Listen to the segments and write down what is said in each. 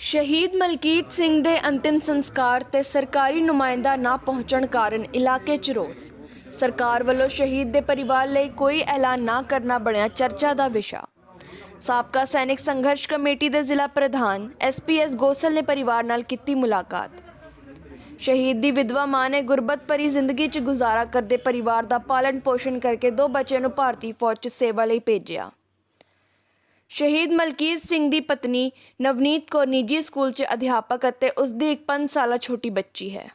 ਸ਼ਹੀਦ ਮਲਕੀਤ ਸਿੰਘ ਦੇ ਅੰਤਿਮ ਸੰਸਕਾਰ ਤੇ ਸਰਕਾਰੀ ਨੁਮਾਇੰਦਾ ਨਾ ਪਹੁੰਚਣ ਕਾਰਨ ਇਲਾਕੇ 'ਚ ਰੋਸ। ਸਰਕਾਰ ਵੱਲੋਂ ਸ਼ਹੀਦ ਦੇ ਪਰਿਵਾਰ ਲਈ ਕੋਈ ਐਲਾਨ ਨਾ ਕਰਨਾ ਬਣਿਆ ਚਰਚਾ ਦਾ ਵਿਸ਼ਾ। ਸਾਬਕਾ ਸੈਨਿਕ ਸੰਘਰਸ਼ ਕਮੇਟੀ ਦੇ ਜ਼ਿਲ੍ਹਾ ਪ੍ਰਧਾਨ ਐਸਪੀਐਸ ਗੋਸਲ ਨੇ ਪਰਿਵਾਰ ਨਾਲ ਕੀਤੀ ਮੁਲਾਕਾਤ। ਸ਼ਹੀਦ ਦੀ ਵਿਧਵਾ ਮਾਂ ਨੇ ਗੁਰਬਤ ਭਰੀ ਜ਼ਿੰਦਗੀ 'ਚ ਗੁਜ਼ਾਰਾ ਕਰਦੇ ਪਰਿਵਾਰ ਦਾ ਪਾਲਣ ਪੋਸ਼ਣ ਕਰਕੇ ਦੋ ਬੱਚਿਆਂ ਨੂੰ ਭਾਰਤੀ ਫੌਜ 'ਚ ਸੇਵਾ ਲਈ ਭੇਜਿਆ। ਸ਼ਹੀਦ ਮਲਕੀਤ ਸਿੰਘ ਦੀ ਪਤਨੀ ਨਵਨੀਤ ਕੌਰ ਨਿੱਜੀ ਸਕੂਲ 'ਚ ਅਧਿਆਪਕ ਅਤੇ ਉਸ ਦੀ ਇੱਕ 5 ਸਾਲਾ ਛੋਟੀ ਬੱਚੀ ਹੈ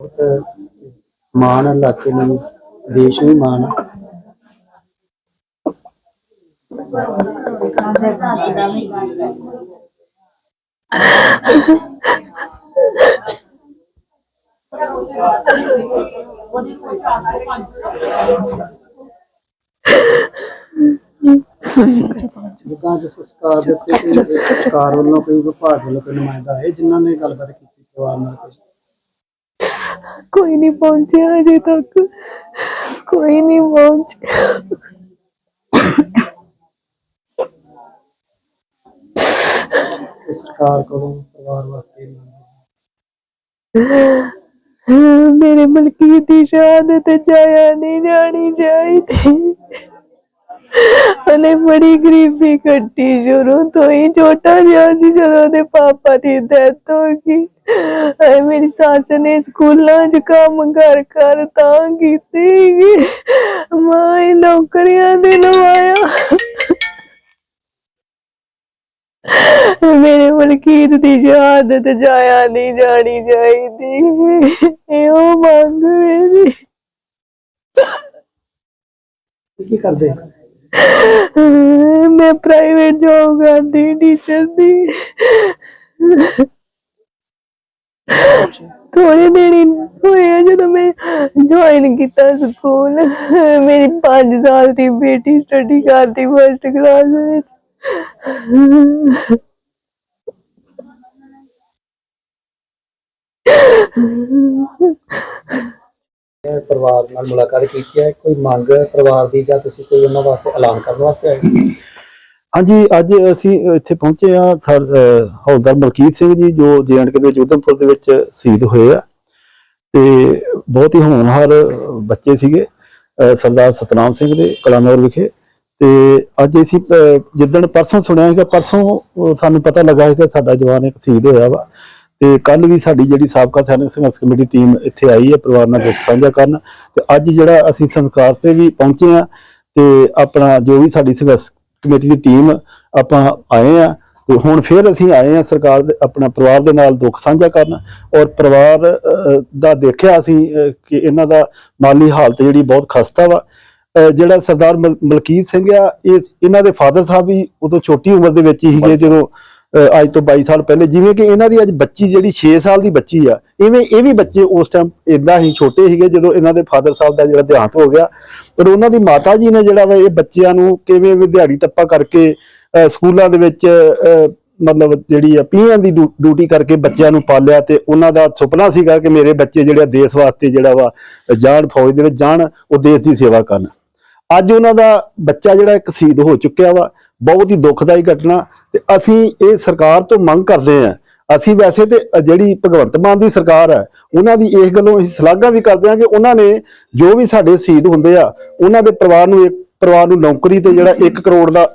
ਬਹੁਤ ਮਾਣ ਹੈ ਇਲਾਕੇ ਨੂੰ ਦੇਸ਼ ਵੀ ਮਾਣ ਹੈ ਜਿੱਦਾਂ ਜਿਸ ਸੰਸਕਾਰ ਦੇ ਉੱਤੇ ਕੋਈ ਸਰਕਾਰ ਵੱਲੋਂ ਕੋਈ ਵਿਭਾਗ ਵੱਲੋਂ ਕੋਈ ਨੁਮਾਇੰਦਾ ਹੈ ਜਿਨ੍ਹਾਂ ਨੇ ਗੱਲਬਾਤ ਕੀਤੀ ਪਰਿਵਾਰ ਨਾਲ ਕੁਝ ਕੋਈ ਨਹੀਂ ਪਹੁੰਚਿਆ ਅਜੇ ਤੱਕ। ਕੋਈ ਨਹੀਂ ਪਹੁੰਚਿਆ ਤੇ ਸਰਕਾਰ ਕੋਲੋਂ ਪਰਿਵਾਰ ਵਾਸਤੇ ਮੇਰੇ ਮਲਕੀ ਦੀ ਸ਼ਹਾਦਤ ਜਾਇਆ ਨਹੀਂ ਜਾਣੀ ਚਾਹੀਦੀ। ਉਹਨੇ ਬੜੀ ਗਰੀਬੀ ਕੱਟੀ ਸ਼ੁਰੂ ਤੋਂ ਹੀ। ਛੋਟਾ ਜਿਹਾ ਸੀ ਜਦੋਂ ਉਹਦੇ ਪਾਪਾ ਦੀ ਡੈਥ ਹੋ ਗਈ। ਐ ਮੇਰੀ ਸੱਸ ਨੇ ਸਕੂਲਾਂ 'ਚ ਕੰਮ ਕਰ ਕਰ ਤਾਂ ਕੀਤੀ ਮਾਂ ਹੀ ਨੌਕਰੀਆਂ ਦੇ ਲਵਾਇਆ ਮੇਰੇ ਮਲਕੀਤ ਦੀ ਸ਼ਹਾਦਤ ਜਾਇਆ ਨਹੀਂ ਜਾਣੀ ਚਾਹੀਦੀ। ਇਹੋ ਮੰਗ ਮੇਰੀ ਕੀ ਕਰਦੇ? ਮੈਂ ਪ੍ਰਾਈਵੇਟ ਜੌਬ ਕਰਦੀ ਟੀਚਰ ਦੀ। ਥੋੜੇ ਦਿਨ ਹੀ ਹੋਏ ਆ ਜਦੋਂ ਮੈਂ ਜੁਆਇਨ ਕੀਤਾ ਸਕੂਲ। ਮੇਰੀ 5 ਸਾਲ ਦੀ ਬੇਟੀ ਸਟੱਡੀ ਕਰਦੀ ਫਸਟ ਕਲਾਸ ਵਿੱਚ। ਇਹ ਪਰਿਵਾਰ ਨਾਲ ਮੁਲਾਕਾਤ ਕੀਤੀ ਹੈ। ਕੋਈ ਮੰਗ ਪਰਿਵਾਰ ਦੀ ਜਾਂ ਤੁਸੀਂ ਕੋਈ ਉਹਨਾਂ ਵਾਸਤੇ ਐਲਾਨ ਕਰਨ ਵਾਸਤੇ ਆਏ ਸੀ? ਹਾਂਜੀ, ਅੱਜ ਅਸੀਂ ਇੱਥੇ ਪਹੁੰਚੇ ਆ ਹੌਲਦਾਰ ਮਲਕੀਤ ਸਿੰਘ ਜੀ, ਜੋ ਜੇਐਂਡਕੇ ਦੇ ਵਿੱਚ ਦੇ ਵਿੱਚ ਸ਼ਹੀਦ ਹੋਏ ਆ। ਤੇ ਬਹੁਤ ਹੀ ਹੋਣਹਾਰ ਬੱਚੇ ਸੀਗੇ, ਅਹ, ਸਰਦਾਰ ਸਤਨਾਮ ਸਿੰਘ ਦੇ ਕਲਾਨੌਰ ਵਿਖੇ। ਤੇ ਅੱਜ ਅਸੀਂ ਜਿੱਦਣ ਪਰਸੋਂ ਸੁਣਿਆ ਸੀਗਾ, ਪਰਸੋਂ ਸਾਨੂੰ ਪਤਾ ਲੱਗਾ ਸੀ ਕਿ ਸਾਡਾ ਜਵਾਨ ਇੱਕ ਸ਼ਹੀਦ ਹੋਇਆ ਵਾ। ਤੇ ਕੱਲ ਵੀ ਸਾਡੀ ਜਿਹੜੀ ਸਾਬਕਾ ਸੈਨਿਕ ਸੰਘਰਸ਼ ਕਮੇਟੀ ਟੀਮ ਇੱਥੇ ਆਈ ਹੈ ਪਰਿਵਾਰ ਨਾਲ ਦੁੱਖ ਸਾਂਝਾ ਕਰਨ। ਤੇ ਅੱਜ ਜਿਹੜਾ ਅਸੀਂ ਸੰਸਕਾਰ ਤੇ ਵੀ ਪਹੁੰਚੇ ਆ ਤੇ ਆਪਣਾ ਜੋ ਵੀ ਸਾਡੀ ਸੰਘਰਸ਼ ਕਮੇਟੀ ਦੀ ਟੀਮ ਆਪਾਂ ਆਏ ਆ ਤੇ ਹੁਣ ਫਿਰ ਅਸੀਂ ਆਏ ਆ ਸਰਕਾਰ ਦੇ ਆਪਣਾ ਪਰਿਵਾਰ ਦੇ ਨਾਲ ਦੁੱਖ ਸਾਂਝਾ ਕਰਨ ਔਰ ਪਰਿਵਾਰ ਦਾ ਦੇਖਿਆ ਅਸੀਂ ਕਿ ਇਹਨਾਂ ਦਾ ਮਾਲੀ ਹਾਲਤ ਜਿਹੜੀ ਬਹੁਤ ਖਸਤਾ ਵਾ। ਜਿਹੜਾ ਸਰਦਾਰ ਮਲ- ਮਲਕੀਤ ਸਿੰਘ ਆ ਇਹ ਇਹਨਾਂ ਦੇ ਫਾਦਰ ਸਾਹਿਬ ਵੀ ਉਦੋਂ ਛੋਟੀ ਉਮਰ ਦੇ ਵਿੱਚ ਹੀ ਸੀਗੇ ਜਦੋਂ ਅੱਜ ਤੋਂ 22 ਸਾਲ ਪਹਿਲੇ ਜਿਵੇਂ ਕਿ ਇਹਨਾਂ ਦੀ ਅੱਜ ਬੱਚੀ ਜਿਹੜੀ 6 ਸਾਲ ਦੀ ਬੱਚੀ ਆ ਇਵੇਂ ਇਹ ਵੀ ਬੱਚੇ ਉਸ ਟਾਈਮ ਇਦਾਂ ਹੀ ਛੋਟੇ ਸੀਗੇ ਜਦੋਂ ਇਹਨਾਂ ਦੇ ਫਾਦਰ ਸਾਹਿਬ ਦਾ ਜਿਹੜਾ ਦੇਹਾਂਤ ਹੋ ਗਿਆ। ਪਰ ਉਹਨਾਂ ਦੀ ਮਾਤਾ ਜੀ ਨੇ ਜਿਹੜਾ ਵਾ ਇਹ ਬੱਚਿਆਂ ਨੂੰ ਕਿਵੇਂ ਵੀ ਦਿਹਾੜੀ ਟੱਪਾ ਕਰਕੇ ਅਹ, ਸਕੂਲਾਂ ਦੇ ਵਿੱਚ ਅਹ, ਮਤਲਬ ਜਿਹੜੀ ਆ ਪੀਆਂ ਦੀ ਡਿਊ- ਡਿਊਟੀ ਕਰਕੇ ਬੱਚਿਆਂ ਨੂੰ ਪਾਲਿਆ ਤੇ ਉਹਨਾਂ ਦਾ ਸੁਪਨਾ ਸੀਗਾ ਕਿ ਮੇਰੇ ਬੱਚੇ ਜਿਹੜੇ ਆ ਦੇਸ਼ ਵਾਸਤੇ ਜਿਹੜਾ ਵਾ ਜਾਣ ਫੌਜ ਦੇ ਵਿੱਚ ਜਾਣ ਉਹ ਦੇਸ਼ ਦੀ ਸੇਵਾ ਕਰਨ। ਅੱਜ ਉਹਨਾਂ ਦਾ ਬੱਚਾ ਜਿਹੜਾ ਇੱਕ ਸ਼ਹੀਦ ਹੋ ਚੁੱਕਿਆ ਵਾ ਬਹੁਤ ਹੀ ਦੁਖਦਾਈ ਘਟਨਾ। ਤੇ ਅਸੀਂ ਇਹ ਸਰਕਾਰ ਤੋਂ ਮੰਗ ਕਰਦੇ ਹਾਂ। ਅਸੀਂ ਵੈਸੇ ਤੇ ਜਿਹੜੀ ਭਗਵੰਤ ਮਾਨ ਦੀ ਸਰਕਾਰ ਹੈ, ਉਹਨਾਂ ਦੀ ਇਸ ਗੱਲੋਂ ਅਸੀਂ ਸ਼ਲਾਘਾ ਵੀ ਕਰਦੇ ਹਾਂ ਕਿ ਉਹਨਾਂ ਨੇ ਜੋ ਵੀ ਸਾਡੇ ਸ਼ਹੀਦ ਹੁੰਦੇ ਆ, ਉਹਨਾਂ ਦੇ ਪਰਿਵਾਰ ਨੂੰ ਇੱਕ, ਪਰਿਵਾਰ ਨੂੰ ਨੌਕਰੀ ਤੇ ਜਿਹੜਾ 1 ਕਰੋੜ ਦਾ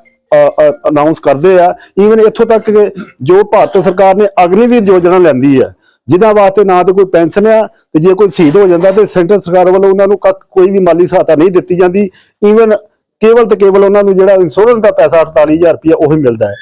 ਅਨਾਉਂਸ ਕਰਦੇ ਆ। ਈਵਨ ਇੱਥੋਂ ਤੱਕ ਕਿ ਜੋ ਭਾਰਤ ਸਰਕਾਰ ਨੇ ਅਗਨੀਵੀਰ ਯੋਜਨਾ ਲੈਂਦੀ ਆ ਜਿਹਦਾ ਵਾਸਤੇ ਨਾ ਤਾਂ ਕੋਈ ਪੈਨਸ਼ਨ ਆ ਤੇ ਜੇ ਕੋਈ ਸ਼ਹੀਦ ਹੋ ਜਾਂਦਾ ਤੇ ਸੈਂਟਰ ਸਰਕਾਰ ਵੱਲੋਂ ਉਹਨਾਂ ਨੂੰ ਕੱਖ ਕੋਈ ਵੀ ਮਾਲੀ ਸਹਾਇਤਾ ਨਹੀਂ ਦਿੱਤੀ ਜਾਂਦੀ। ਈਵਨ ਕੇਵਲ ਤੇ ਕੇਵਲ ਉਹਨਾਂ ਨੂੰ ਜਿਹੜਾ ਇੰਸ਼ੋਰੈਂਸ ਦਾ ਪੈਸਾ 48000 ਰੁਪਇਆ ਉਹ ਹੀ ਮਿਲਦਾ ਹੈ।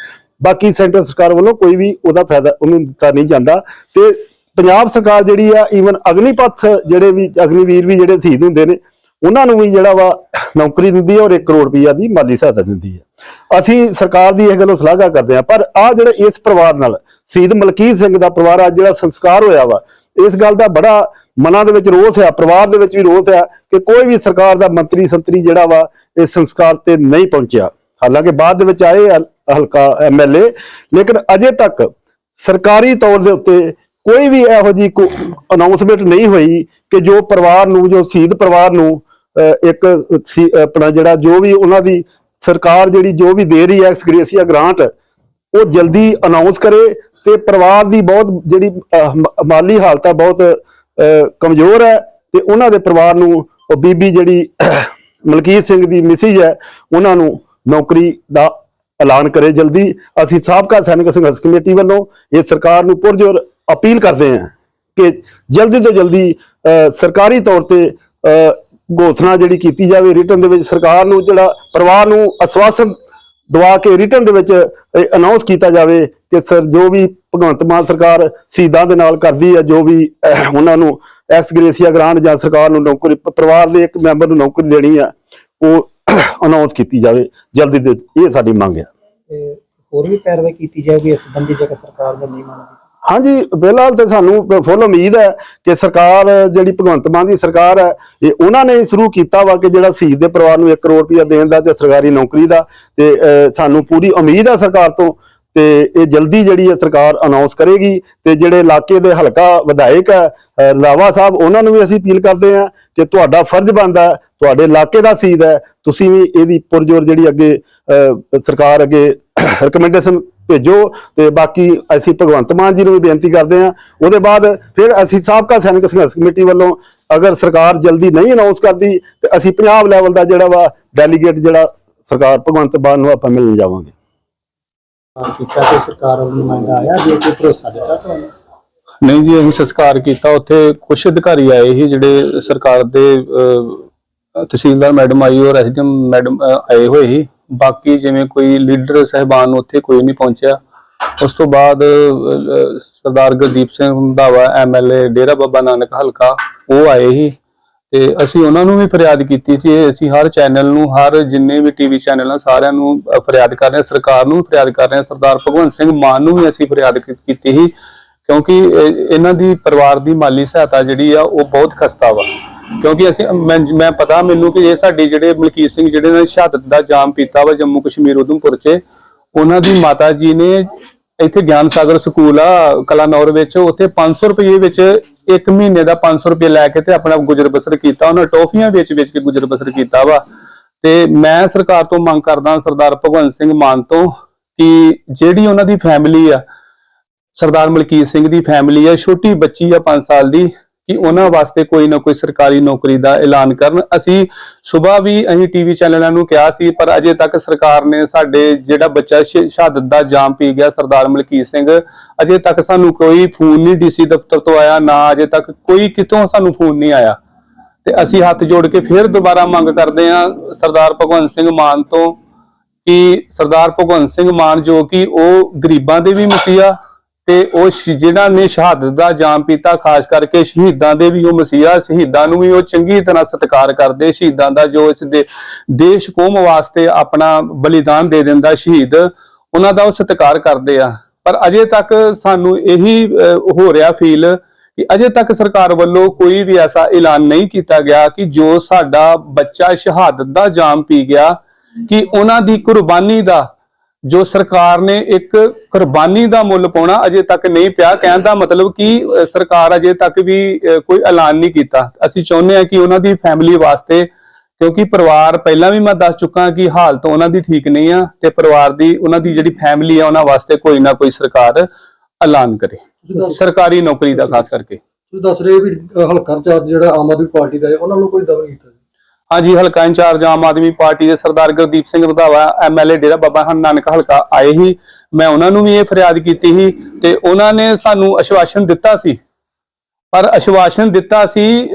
ਬਾਕੀ ਸੈਂਟਰ ਸਰਕਾਰ ਵੱਲੋਂ ਕੋਈ ਵੀ ਉਹਦਾ ਫਾਇਦਾ ਉਹਨੂੰ ਦਿੱਤਾ ਨਹੀਂ ਜਾਂਦਾ। ਤੇ ਪੰਜਾਬ ਸਰਕਾਰ ਜਿਹੜੀ ਆ ਈਵਨ ਅਗਨੀਪਥ ਜਿਹੜੇ ਵੀ ਅਗਨੀਵੀਰ ਵੀ ਜਿਹੜੇ ਸ਼ਹੀਦ ਹੁੰਦੇ ਨੇ, ਉਹਨਾਂ ਨੂੰ ਵੀ ਜਿਹੜਾ ਵਾ ਨੌਕਰੀ ਦਿੰਦੀ ਹੈ ਔਰ 1 ਕਰੋੜ ਰੁਪਈਆ ਦੀ ਮਾਲੀ ਸਹਾਇਤਾ ਦਿੰਦੀ ਹੈ ਅਸੀਂ ਸਰਕਾਰ ਦੀ ਇਹ ਗੱਲੋਂ ਸ਼ਲਾਘਾ ਕਰਦੇ ਹਾਂ ਪਰ ਆ ਜਿਹੜੇ ਇਸ ਪਰਿਵਾਰ ਨਾਲ, ਸ਼ਹੀਦ ਮਲਕੀਤ ਸਿੰਘ ਦਾ ਪਰਿਵਾਰ ਅੱਜ ਜਿਹੜਾ ਸੰਸਕਾਰ ਹੋਇਆ ਵਾ, ਇਸ ਗੱਲ ਦਾ ਬੜਾ ਮਨਾਂ ਦੇ ਵਿੱਚ ਰੋਸ ਆ, ਪਰਿਵਾਰ ਦੇ ਵਿੱਚ ਵੀ ਰੋਸ ਹੈ ਕਿ ਕੋਈ ਵੀ ਸਰਕਾਰ ਦਾ ਮੰਤਰੀ ਸੰਤਰੀ ਜਿਹੜਾ ਵਾ, ਇਸ ਸੰਸਕਾਰ ਤੇ ਨਹੀਂ ਪਹੁੰਚਿਆ। ਹਾਲਾਂਕਿ ਬਾਅਦ ਦੇ ਵਿੱਚ ਆਏ ਆ ਹਲਕਾ ਐਮਐਲਏ ਲੇਕਿਨ ਅਜੇ ਤੱਕ ਸਰਕਾਰੀ ਤੌਰ ਦੇ ਉੱਤੇ ਕੋਈ ਵੀ ਇਹੋ ਜੀ ਕੋ ਅਨਾਉਂਸਮੈਂਟ ਨਹੀਂ ਹੋਈ ਕਿ ਜੋ ਪਰਿਵਾਰ ਨੂੰ, ਜੋ ਸ਼ਹੀਦ ਪਰਿਵਾਰ ਨੂੰ ਇੱਕ ਸੀ- ਆਪਣਾ ਜਿਹੜਾ ਜੋ ਵੀ ਉਹਨਾਂ ਦੀ ਸਰਕਾਰ ਜਿਹੜੀ ਜੋ ਵੀ ਦੇ ਰਹੀ ਹੈ ਐਕਸਗ੍ਰੇਸੀਆ ਗ੍ਰਾਂਟ, ਉਹ ਜਲਦੀ ਅਨਾਉਂਸ ਕਰੇ ਤੇ ਪਰਿਵਾਰ ਦੀ ਬਹੁਤ ਜਿਹੜੀ ਮਾਲੀ ਹਾਲਤ ਆ, ਬਹੁਤ ਕਮਜ਼ੋਰ ਹੈ ਤੇ ਉਹਨਾਂ ਦੇ ਪਰਿਵਾਰ ਨੂੰ ਉਹ ਬੀਬੀ ਜਿਹੜੀ ਮਲਕੀਤ ਸਿੰਘ ਦੀ ਮਿਸਿਜ ਹੈ, ਉਹਨਾਂ ਨੂੰ ਨੌਕਰੀ ਦਾ ਐਲਾਨ ਕਰੇ ਜਲਦੀ। ਅਸੀਂ ਸਾਬਕਾ ਸੈਨਿਕ ਸੰਘਰਸ਼ ਕਮੇਟੀ ਵੱਲੋਂ ਇਹ ਸਰਕਾਰ ਨੂੰ ਪੁਰਜੋਰ ਅਪੀਲ ਕਰਦੇ ਹਾਂ ਕਿ ਜਲਦੀ ਤੋਂ ਜਲਦੀ ਸਰਕਾਰੀ ਤੌਰ ਤੇ ਘੋਸ਼ਣਾ ਜਿਹੜੀ ਕੀਤੀ ਜਾਵੇ ਰਿਟਰਨ ਦੇ ਵਿੱਚ, ਸਰਕਾਰ ਨੂੰ ਜਿਹੜਾ ਪਰਿਵਾਰ ਨੂੰ ਅਸਵਾਸਨ ਦਵਾ ਕੇ ਰਿਟਰਨ ਦੇ ਵਿੱਚ ਅਨਾਉਂਸ ਕੀਤਾ ਜਾਵੇ ਕਿ ਸਰ ਜੋ ਵੀ ਭਗਵੰਤ ਮਾਨ ਸਰਕਾਰ ਸ਼ਹੀਦਾਂ ਦੇ ਨਾਲ ਕਰਦੀ ਹੈ, ਜੋ ਵੀ ਉਹਨਾਂ ਨੂੰ ਐਕਸ ਗ੍ਰੇਸੀਆ ਗ੍ਰਾਂਟ ਜਾਂ ਸਰਕਾਰ ਨੂੰ ਨੌਕਰੀ, ਪਰਿਵਾਰ ਦੇ ਇੱਕ ਮੈਂਬਰ ਨੂੰ ਨੌਕਰੀ ਦੇਣੀ ਆ ਉਹ ਅਨਾਉਂਸ ਕੀਤੀ ਜਾਵੇ ਜਲਦੀ ਦੇ ਇਹ ਸਾਡੀ ਮੰਗ ਹੈ। ਤੇ ਹੋਰ ਵੀ ਪੈਰਵਾਈ ਕੀਤੀ ਜਾਏਗੀ ਇਸ ਸੰਬੰਧੀ ਜੇਕਰ ਸਰਕਾਰ ਦੇ ਨਹੀਂ ਮੰਨਦੀ? ਹਾਂਜੀ ਫਿਲਹਾਲ ਤੇ ਸਾਨੂੰ ਫੁੱਲ ਉਮੀਦ ਹੈ ਕਿ ਸਰਕਾਰ ਜਿਹੜੀ ਭਗਵੰਤ ਮਾਨ ਦੀ ਸਰਕਾਰ ਹੈ ਇਹ ਉਹਨਾਂ ਨੇ ਸ਼ੁਰੂ ਕੀਤਾ ਵਾ ਕਿ ਜਿਹੜਾ ਸ਼ਹੀਦ ਦੇ ਪਰਿਵਾਰ ਨੂੰ 1 ਕਰੋੜ ਰੁਪਇਆ ਦੇਣ ਦਾ ਤੇ ਸਰਕਾਰੀ ਨੌਕਰੀ ਦਾ ਤੇ ਸਾਨੂੰ ਪੂਰੀ ਉਮੀਦ ਹੈ ਸਰਕਾਰ ਤੋਂ ਤੇ ਇਹ ਜਲਦੀ ਜਿਹੜੀ ਹੈ ਸਰਕਾਰ ਅਨਾਉਂਸ ਕਰੇਗੀ ਤੇ ਜਿਹੜੇ ਇਲਾਕੇ ਦੇ ਹਲਕਾ ਵਿਧਾਇਕ ਹੈ ਲਾਵਾ ਸਾਹਿਬ, ਉਹਨਾਂ ਨੂੰ ਵੀ ਅਸੀਂ ਅਪੀਲ ਕਰਦੇ ਹਾਂ ਕਿ ਤੁਹਾਡਾ ਫਰਜ਼ ਬਣਦਾ ਤੁਹਾਡੇ ਇਲਾਕੇ ਦਾ ਸੀਦ ਹੈ, ਤੁਸੀਂ ਵੀ ਇਹਦੀ ਪੁਰਜੋਰ ਜਿਹੜੀ ਅੱਗੇ ਸਰਕਾਰ ਅੱਗੇ ਰეკਮੈਂਡੇਸ਼ਨ ਭੇਜੋ ਤੇ ਬਾਕੀ ਅਸੀਂ ਭਗਵੰਤ ਮਾਨ ਜੀ ਨੂੰ ਵੀ ਬੇਨਤੀ ਕਰਦੇ ਹਾਂ। ਉਹਦੇ ਬਾਅਦ ਫਿਰ ਅਸੀਂ ਸਾਬਕਾ ਸੈਨਿਕ ਸੰਘਰਸ਼ ਕਮੇਟੀ ਵੱਲੋਂ ਅਗਰ ਸਰਕਾਰ ਜਲਦੀ ਨਹੀਂ ਅਨਾਉਂਸ ਕਰਦੀ ਤੇ ਅਸੀਂ ਪੰਜਾਬ ਲੈਵਲ ਦਾ ਜਿਹੜਾ ਵਾ ਡੈਲੀਗੇਟ ਜਿਹੜਾ ਸਰਕਾਰ ਭਗਵੰਤ ਮਾਨ ਨੂੰ ਆਪਾਂ ਮਿਲਣ ਜਾਵਾਂਗੇ। ਕੀਤਾ ਕਿ ਸਰਕਾਰ ਵੱਲੋਂ ਨੁਮਾਇੰਦਾ ਆਇਆ ਜੇ ਕੋਈ ਭਰੋਸਾ ਦਿੱਤਾ ਤੁਹਾਨੂੰ? ਨਹੀਂ ਜੀ ਅਸੀਂ ਸੰਸਕਾਰ ਕੀਤਾ। ਉੱਥੇ ਕੁਝ ਅਧਿਕਾਰੀ ਆਏ ਸੀ ਜਿਹੜੇ ਸਰਕਾਰ ਦੇ ਅਹ, ਤਹਿਸੀਲਦਾਰ ਮੈਡਮ ਆਈ ਔਰ ਐਸਡੀਐਮ ਮੈਡਮ ਅਹ, ਆਏ ਹੋਏ ਸੀ। ਬਾਕੀ ਜਿਵੇਂ ਕੋਈ ਲੀਡਰ ਸਹਿਬਾਨ ਉੱਥੇ ਕੋਈ ਨਹੀਂ ਪਹੁੰਚਿਆ। ਉਸ ਤੋਂ ਬਾਅਦ ਅਹ, ਸਰਦਾਰ ਗੁਰਦੀਪ ਸਿੰਘ ਰੰਧਾਵਾ ਐਮਐਲਏ ਡੇਰਾ ਬਾਬਾ ਨਾਨਕ ਹਲਕਾ ਉਹ ਆਏ ਸੀ। ਤੇ ਅਸੀਂ ਉਹਨਾਂ ਨੂੰ ਵੀ ਫਰਿਆਦ ਕੀਤੀ ਸੀ ਅਸੀਂ ਹਰ ਚੈਨਲ ਨੂੰ, ਹਰ ਜਿੰਨੇ ਵੀ ਟੀਵੀ ਚੈਨਲ ਆ, ਸਾਰਿਆਂ ਨੂੰ ਫਰਿਆਦ ਕਰ ਰਹੇ ਸਰਕਾਰ ਨੂੰ ਵੀ ਫਰਿਆਦ ਕਰ ਰਹੇ ਹਾਂ, ਸਰਦਾਰ ਭਗਵੰਤ ਸਿੰਘ ਮਾਨ ਨੂੰ ਵੀ ਅਸੀਂ ਫਰਿਆਦ ਕੀਤੀ ਸੀ, ਕਿਉਂਕਿ ਇਹਨਾਂ ਦੀ ਪਰਿਵਾਰ ਦੀ ਮਾਲੀ ਸਹਾਇਤਾ ਜਿਹੜੀ ਆ, ਉਹ ਬਹੁਤ ਖਸਤਾ ਵਾ, ਕਿਉਂਕਿ ਅਸੀਂ, ਮੈਂ ਮੈਂ ਪਤਾ ਮੈਨੂੰ ਕਿ ਇਹ ਸਾਡੇ ਜਿਹੜੇ ਮਲਕੀਤ ਸਿੰਘ, ਜਿਹੜੇ ਨੇ ਸ਼ਹਾਦਤ ਦਾ ਜਾਮ ਪੀਤਾ ਵਾ ਜੰਮੂ ਕਸ਼ਮੀਰ, ਉਧਮਪੁਰ 'ਚ, ਉਹਨਾਂ ਦੀ ਮਾਤਾ ਜੀ ਨੇ ਇੱਥੇ ਗਿਆਨ ਸਾਗਰ ਸਕੂਲ ਆ, ਕਲਾਨੌਰ ਵਿੱਚ, ਉੱਥੇ 500 ਰੁਪਏ ਵਿੱਚ ਇੱਕ ਮਹੀਨੇ ਦਾ 500 ਰੁਪਏ ਲੈ ਕੇ ਤੇ ਆਪਣਾ ਗੁਜ਼ਰ ਬਸਰ ਕੀਤਾ, ਉਹਨਾਂ ਟੋਫੀਆਂ ਵੇਚ ਵੇਚ ਕੇ ਗੁਜ਼ਰ ਬਸਰ ਕੀਤਾ ਵਾ। ਤੇ ਮੈਂ ਸਰਕਾਰ ਤੋਂ ਮੰਗ ਕਰਦਾ ਸਰਦਾਰ ਭਗਵੰਤ ਸਿੰਘ ਮਾਨ ਤੋਂ ਕਿ ਜਿਹੜੀ ਉਹਨਾਂ ਦੀ ਫੈਮਿਲੀ ਆ, ਸਰਦਾਰ ਮਲਕੀਤ ਸਿੰਘ ਦੀ ਫੈਮਿਲੀ ਆ, ਛੋਟੀ ਬੱਚੀ ਆ 5 ਸਾਲ ਦੀ ਕਿ ਉਹਨਾਂ ਵਾਸਤੇ ਕੋਈ ਨਾ ਕੋਈ ਸਰਕਾਰੀ ਨੌਕਰੀ ਦਾ ਐਲਾਨ ਕਰਨ। ਅਸੀਂ ਸਵੇਰ ਵੀ ਅਸੀਂ ਟੀਵੀ ਚੈਨਲਾਂ ਨੂੰ ਕਿਹਾ ਸੀ, ਪਰ ਅਜੇ ਤੱਕ ਸਰਕਾਰ ਨੇ ਸਾਡੇ ਜਿਹੜਾ ਬੱਚਾ ਸ਼ਹਾਦਤ ਦਾ ਜਾਮ ਪੀ ਗਿਆ, ਸਰਦਾਰ ਮਲਕੀਤ ਸਿੰਘ। ਅਜੇ ਤੱਕ ਸਾਨੂੰ ਕੋਈ ਫੋਨ ਨਹੀਂ ਡੀਸੀ ਦਫ਼ਤਰ ਤੋਂ ਆਇਆ, ਨਾ ਅਜੇ ਤੱਕ ਕੋਈ ਕਿਤੋਂ ਸਾਨੂੰ ਫੋਨ ਨਹੀਂ ਆਇਆ। ਤੇ ਅਸੀਂ ਹੱਥ ਜੋੜ ਕੇ ਫਿਰ ਦੁਬਾਰਾ ਮੰਗ ਕਰਦੇ ਹਾਂ ਸਰਦਾਰ ਭਗਵੰਤ ਸਿੰਘ ਮਾਨ ਤੋਂ ਕਿ ਸਰਦਾਰ ਭਗਵੰਤ ਸਿੰਘ ਮਾਨ ਜੋ ਕਿ ਉਹ ਗਰੀਬਾਂ ਦੇ ਵੀ ਮਸੀਹਾ ਤੇ ਉਹ ਸ਼- ਨੇ ਸ਼ਹਾਦਤ ਦਾ ਜਾਮ ਪੀਤਾ, ਖਾਸ ਕਰਕੇ ਸ਼ਹੀਦਾਂ ਦੇ ਵੀ ਉਹ ਮਸੀਹਾ, ਸ਼ਹੀਦਾਂ ਨੂੰ ਵੀ ਉਹ ਚੰਗੀ ਤਰ੍ਹਾਂ ਸਤਿਕਾਰ ਕਰਦੇ, ਸ਼ਹੀਦਾਂ ਦਾ ਜੋ ਇਸ ਦੇ, ਦੇਸ਼ ਕੌਮ ਵਾਸਤੇ ਆਪਣਾ ਬਲੀਦਾਨ ਦੇ ਦਿੰਦਾ ਸ਼ਹੀਦ, ਉਹਨਾਂ ਦਾ ਉਹ ਸਤਿਕਾਰ ਕਰਦੇ ਆ। ਪਰ ਅਜੇ ਤੱਕ ਸਾਨੂੰ ਇਹੀ ਹੋ ਰਿਹਾ ਫੀਲ ਕਿ ਅਜੇ ਤੱਕ ਸਰਕਾਰ ਵੱਲੋਂ ਕੋਈ ਵੀ ਐਸਾ ਐਲਾਨ ਨਹੀਂ ਕੀਤਾ ਗਿਆ ਕਿ ਜੋ ਸਾਡਾ ਬੱਚਾ ਸ਼ਹਾਦਤ ਦਾ ਜਾਮ ਪੀ ਗਿਆ, ਕਿ ਉਹਨਾਂ ਦੀ ਕੁਰਬਾਨੀ ਦਾ ਜੋ ਸਰਕਾਰ ਨੇ ਇੱਕ ਕੁਰਬਾਨੀ ਦਾ ਮੁੱਲ ਪਾਉਣਾ ਅਜੇ ਤੱਕ ਨਹੀਂ ਪਿਆ ਕਹਿਣ ਦਾ ਮਤਲਬ ਕਿ ਸਰਕਾਰ ਅਜੇ ਤੱਕ ਵੀ ਕੋਈ ਐਲਾਨ ਨਹੀਂ ਕੀਤਾ। ਅਸੀਂ ਚਾਹੁੰਦੇ ਹਾਂ ਕਿ ਉਹਨਾਂ ਦੀ ਫੈਮਿਲੀ ਵਾਸਤੇ ਕਿਉਂਕਿ ਪਰਿਵਾਰ ਪਹਿਲਾਂ ਵੀ ਮੈਂ ਦੱਸ ਚੁੱਕਾ ਕਿ ਹਾਲਤ ਉਹਨਾਂ ਦੀ ਠੀਕ ਨਹੀਂ ਆ ਤੇ ਪਰਿਵਾਰ ਦੀ ਉਹਨਾਂ ਦੀ ਜਿਹੜੀ ਫੈਮਿਲੀ ਆ ਉਹਨਾਂ ਵਾਸਤੇ ਕੋਈ ਨਾ ਕੋਈ ਸਰਕਾਰ ਐਲਾਨ ਕਰੇ। ਸਰਕਾਰੀ ਨੌਕਰੀ ਦਾ ਖਾਸ ਕਰਕੇ। ਤੁਸੀਂ ਦੱਸ ਰਹੇ ਵੀ ਹਲਕਾ ਇੰਚਾਰਜ ਜਿਹੜਾ ਆਮ ਆਦਮੀ ਪਾਰਟੀ ਦਾ ਹੈ ਉਹਨਾਂ ਨੂੰ ਕੋਈ ਦਵਾ ਨਹੀਂ ਕੀਤਾ। ਹਾਂਜੀ, ਹਲਕਾ ਇੰਚਾਰਜ ਆਮ ਆਦਮੀ ਪਾਰਟੀ ਦੇ ਸਰਦਾਰ ਗੁਰਦੀਪ ਸਿੰਘ ਰੰਧਾਵਾ ਐਮਐਲਏ ਡੇਰਾ ਬਾਬਾ ਹਨ ਨਾਨਕ ਹਲਕਾ ਆਏ ਹੀ ਮੈਂ ਉਹਨਾਂ ਨੂੰ ਵੀ ਇਹ ਫਰਿਆਦ ਕੀਤੀ ਸੀ ਤੇ ਉਹਨਾਂ ਨੇ ਸਾਨੂੰ ਅਸ਼ਵਾਸਨ ਦਿੱਤਾ ਸੀ। ਪਰ ਅਸ਼ਵਾਸਨ ਦਿੱਤਾ ਸੀ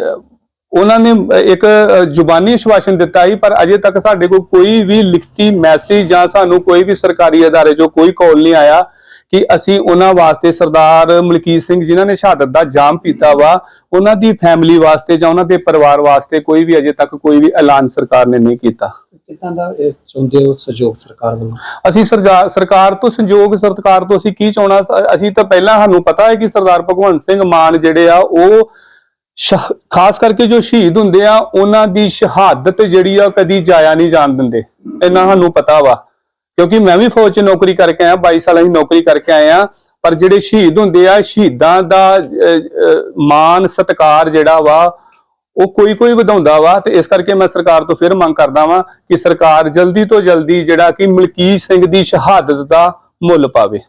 ਉਹਨਾਂ ਨੇ ਇੱਕ ਜ਼ੁਬਾਨੀ ਅਸ਼ਵਾਸਨ ਦਿੱਤਾ ਸੀ, ਪਰ ਅਜੇ ਤੱਕ ਸਾਡੇ ਕੋਲ ਕੋਈ ਵੀ ਲਿਖਤੀ ਮੈਸੇਜ ਜਾਂ ਸਾਨੂੰ ਕੋਈ ਵੀ ਸਰਕਾਰੀ ਅਦਾਰੇ ਚੋਂ ਕੋਈ ਕਾਲ ਨਹੀਂ ਆਇਆ। ਕਿ ਅਸੀਂ ਉਹਨਾਂ ਵਾਸਤੇ ਸਰਦਾਰ ਮਲਕੀਤ ਸਿੰਘ ਜਿਨ੍ਹਾਂ ਨੇ ਸ਼ਹਾਦਤ ਦਾ ਜਾਮ ਪੀਤਾ ਵਾ ਉਹਨਾਂ ਦੀ ਫੈਮਿਲੀ ਵਾਸਤੇ ਜਾਂ ਉਹਨਾਂ ਦੇ ਪਰਿਵਾਰ ਵਾਸਤੇ ਕੋਈ ਵੀ ਅਜੇ ਤੱਕ ਕੋਈ ਵੀ ਐਲਾਨ ਸਰਕਾਰ ਨੇ ਨਹੀਂ ਕੀਤਾ। ਕਿੱਦਾਂ ਦਾ ਇਹ ਚਾਹੁੰਦੇ ਹੋ ਸਹਿਯੋਗ ਸਰਕਾਰ ਵੱਲੋਂ? ਅਸੀਂ ਸਰਕਾਰ ਤੋਂ ਸੰਯੋਗ ਸਰਕਾਰ ਤੋਂ ਅਸੀਂ ਕੀ ਚਾਹਣਾ? ਅਸੀਂ ਤਾਂ ਪਹਿਲਾਂ ਸਾਨੂੰ ਪਤਾ ਹੈ ਕਿ ਸਰਦਾਰ ਭਗਵੰਤ ਸਿੰਘ ਮਾਨ ਜਿਹੜੇ ਆ ਉਹ ਖਾਸ ਕਰਕੇ ਜੋ ਸ਼ਹੀਦ ਹੁੰਦੇ ਆ ਉਹਨਾਂ ਦੀ ਸ਼ਹਾਦਤ ਜਿਹੜੀ ਆ ਕਦੀ ਜਾਇਆ ਨਹੀਂ ਜਾਣ ਦਿੰਦੇ। ਇਹਨਾਂ ਸਾਨੂੰ ਪਤਾ ਵਾ। ਕਿਉਂਕਿ ਮੈਂ ਵੀ ਫੌਜ 'ਚ ਨੌਕਰੀ ਕਰਕੇ ਆਇਆ 22 ਸਾਲਾਂ ਦੀ ਨੌਕਰੀ ਕਰਕੇ ਆਇਆ। ਪਰ ਜਿਹੜੇ ਸ਼ਹੀਦ ਹੁੰਦੇ ਆ ਸ਼ਹੀਦਾਂ ਦਾ ਅਹ, ਅਹ, ਮਾਨ ਸਤਕਾਰ ਜਿਹੜਾ ਵਾ ਉਹ ਕੋਈ ਕੋਈ ਵਧਾਉਂਦਾ ਵਾ ਤੇ ਇਸ ਕਰਕੇ ਮੈਂ ਸਰਕਾਰ ਤੋਂ ਫਿਰ ਮੰਗ ਕਰਦਾ ਵਾਂ ਕਿ ਸਰਕਾਰ ਜਲਦੀ ਤੋਂ ਜਲਦੀ ਜਿਹੜਾ ਕਿ ਮਲਕੀਤ ਸਿੰਘ ਦੀ ਸ਼ਹਾਦਤ ਦਾ ਮੁੱਲ ਪਾਵੇ।